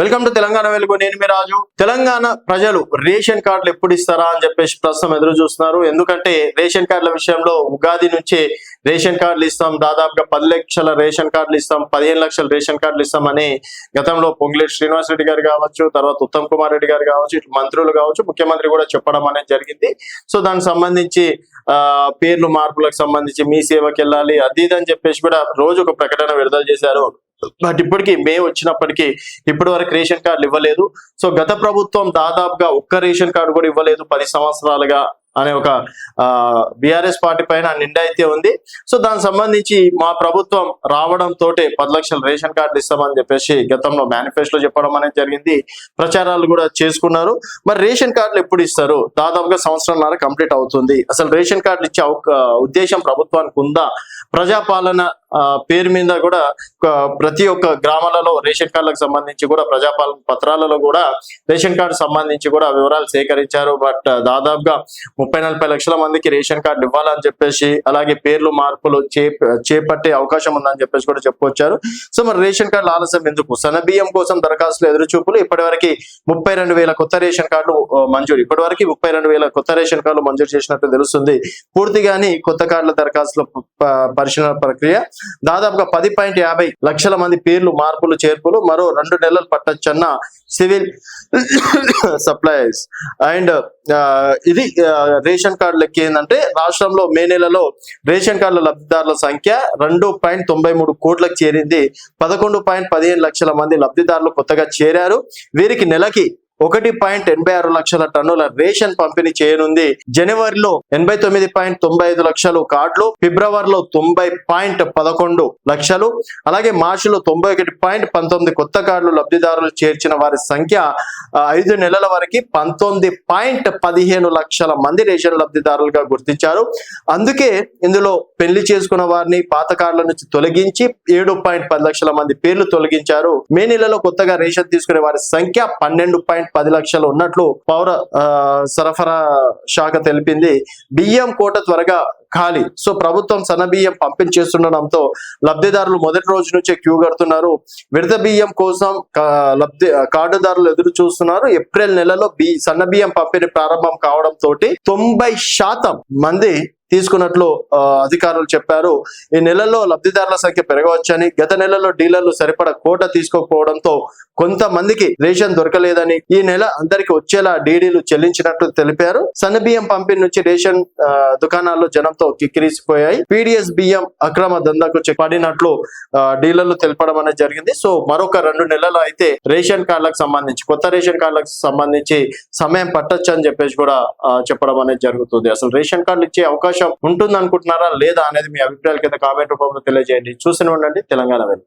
Welcome to Telangana వెలుగు. నేను మీ రాజు. తెలంగాణ ప్రజలు రేషన్ కార్డులు ఎప్పుడు ఇస్తారా అని చెప్పేసి ప్రస్తుతం ఎదురు చూస్తున్నారు. ఎందుకంటే రేషన్ కార్డుల విషయంలో ఉగాది నుంచే రేషన్ కార్డులు ఇస్తాం. దాదాపుగా పది లక్షల రేషన్ కార్డులు ఇస్తాం. పదిహేను లక్షల రేషన్ కార్డులు ఇస్తామని గతంలో పొంగులేటి శ్రీనివాస్ రెడ్డి గారు కావచ్చు తర్వాత ఉత్తమ్ కుమార్ రెడ్డి గారు కావచ్చు ఇటు మంత్రులు కావచ్చు ముఖ్యమంత్రి కూడా చెప్పడం అనేది జరిగింది. సో దానికి సంబంధించి ఆ పేర్లు మార్పులకు సంబంధించి మీ సేవకి వెళ్ళాలి అది ఇది అని చెప్పేసి కూడా రోజు ఒక ప్రకటన విడుదల చేశారు. బట్ ఇప్పటికీ మే వచ్చినప్పటికీ ఇప్పటి వరకు రేషన్ కార్డులు ఇవ్వలేదు. సో గత ప్రభుత్వం దాదాపుగా ఒక్క రేషన్ కార్డు కూడా ఇవ్వలేదు పది సంవత్సరాలుగా అనే ఒక బిఆర్ఎస్ పార్టీ పైన నిండా అయితే ఉంది. సో దానికి సంబంధించి మా ప్రభుత్వం రావడం తోటే పది లక్షల రేషన్ కార్డులు ఇస్తామని చెప్పేసి గతంలో మేనిఫెస్టో చెప్పడం అనేది జరిగింది. ప్రచారాలు కూడా చేసుకున్నారు. మరి రేషన్ కార్డులు ఎప్పుడు ఇస్తారు? దాదాపుగా సంవత్సరంన్నర కంప్లీట్ అవుతుంది. అసలు రేషన్ కార్డులు ఇచ్చే ఉద్దేశం ప్రభుత్వానికి ఉందా? ప్రజాపాలన ఆ, పేరు మీద కూడా ప్రతి ఒక్క గ్రామాలలో రేషన్ కార్డులకు సంబంధించి కూడా ప్రజాపాలన పత్రాలలో కూడా రేషన్ కార్డు సంబంధించి కూడా వివరాలు సేకరించారు. బట్ దాదాపుగా ముప్పై నలభై లక్షల మందికి రేషన్ కార్డు ఇవ్వాలని చెప్పేసి అలాగే పేర్లు మార్పులు చే- చేపట్టే అవకాశం ఉందని చెప్పేసి కూడా చెప్పుకొచ్చారు. సో మరి రేషన్ కార్డుల ఆలస్యం ఎందుకు? బియ్యం కోసం దరఖాస్తులు ఎదురుచూపులు. ఇప్పటి ఇప్పటివరకు ముప్పై రెండు వేల కొత్త రేషన్ కార్డులు మంజూరు. ఇప్పటివరకు ముప్పై రెండు వేల కొత్త రేషన్ కార్డులు మంజూరు చేసినట్టు తెలుస్తుంది. పూర్తిగాని కొత్త కార్డుల దరఖాస్తుల పరిశీలన ప్రక్రియ. దాదాపుగా పది పాయింట్ యాభై లక్షల మంది పేర్లు మార్పులు చేర్పులు మరో రెండు నెలలు పట్టొచ్చన్న సివిల్ సప్లైస్. అండ్ ఇది రేషన్ కార్డు లెక్క ఏంటంటే రాష్ట్రంలో మే నెలలో రేషన్ కార్డుల లబ్ధిదారుల సంఖ్య రెండు పాయింట్ తొంభై మూడు కోట్లకు చేరింది. పదకొండు పాయింట్ పదిహేను లక్షల మంది లబ్ధిదారులు కొత్తగా చేరారు. వీరికి నెలకి ఒకటి పాయింట్ ఎనభై ఆరు లక్షల టన్నుల రేషన్ పంపిణీ చేయనుంది. జనవరిలో ఎనభై తొమ్మిది పాయింట్ తొంభై ఐదు లక్షలు కార్డులు ఫిబ్రవరిలో తొంభై పాయింట్ పదకొండు లక్షలు అలాగే మార్చిలో తొంభై ఒకటి పాయింట్ పంతొమ్మిది కొత్త కార్డులు లబ్ధిదారులు చేర్చిన వారి సంఖ్య ఐదు నెలల వరకు పంతొమ్మిది పాయింట్ పదిహేను లక్షల మంది రేషన్ లబ్ధిదారులుగా గుర్తించారు. అందుకే ఇందులో పెళ్ళి చేసుకున్న వారిని పాత కార్డుల నుంచి తొలగించి ఏడు పాయింట్ పది లక్షల మంది పేర్లు తొలగించారు. మే నెలలో కొత్తగా రేషన్ తీసుకునే వారి సంఖ్య పన్నెండు పాయింట్ పది లక్షలు ఉన్నట్లు పౌర ఆ, సరఫరా శాఖ తెలిపింది. బియ్యం కోట త్వరగా ఖాళీ. సో ప్రభుత్వం సన్న బియ్యం పంపించేస్తుండడంతో లబ్ధిదారులు మొదటి రోజు నుంచే క్యూ కడుతున్నారు. విడత బియ్యం కోసం లబ్ధి కార్డుదారులు ఎదురు చూస్తున్నారు. ఏప్రిల్ నెలలో బి సన్న బియ్యం పంపిణీ ప్రారంభం కావడం తోటి తొంభై శాతం మంది తీసుకున్నట్లు అధికారులు చెప్పారు. ఈ నెలలో లబ్ధిదారుల సంఖ్య పెరగవచ్చని గత నెలలో డీలర్లు సరిపడ కోట తీసుకోకపోవడంతో కొంతమందికి రేషన్ దొరకలేదని ఈ నెల అందరికి వచ్చేలా డీడీలు చెల్లించినట్లు తెలిపారు. సన్న బియ్యం పంపిణీ నుంచి రేషన్ దుకాణాల్లో జనంతో కిక్కిరిసిపోయాయి. పీడిఎస్ బియ్యం అక్రమ దందాకు పడినట్లు డీలర్లు తెలపడం అనేది జరిగింది. సో మరొక రెండు నెలలు అయితే రేషన్ కార్డులకు సంబంధించి కొత్త రేషన్ కార్డులకు సంబంధించి సమయం పట్టొచ్చు అని చెప్పేసి కూడా చెప్పడం అనేది జరుగుతుంది. అసలు రేషన్ కార్డులు ఇచ్చే అవకాశం ఉంటుంది అనుకుంటున్నారా లేదా అనేది మీ అభిప్రాయాల కింద కామెంట్ రూపంలో తెలియజేయండి. చూసిన ఉండండి తెలంగాణ వెళ్ళి.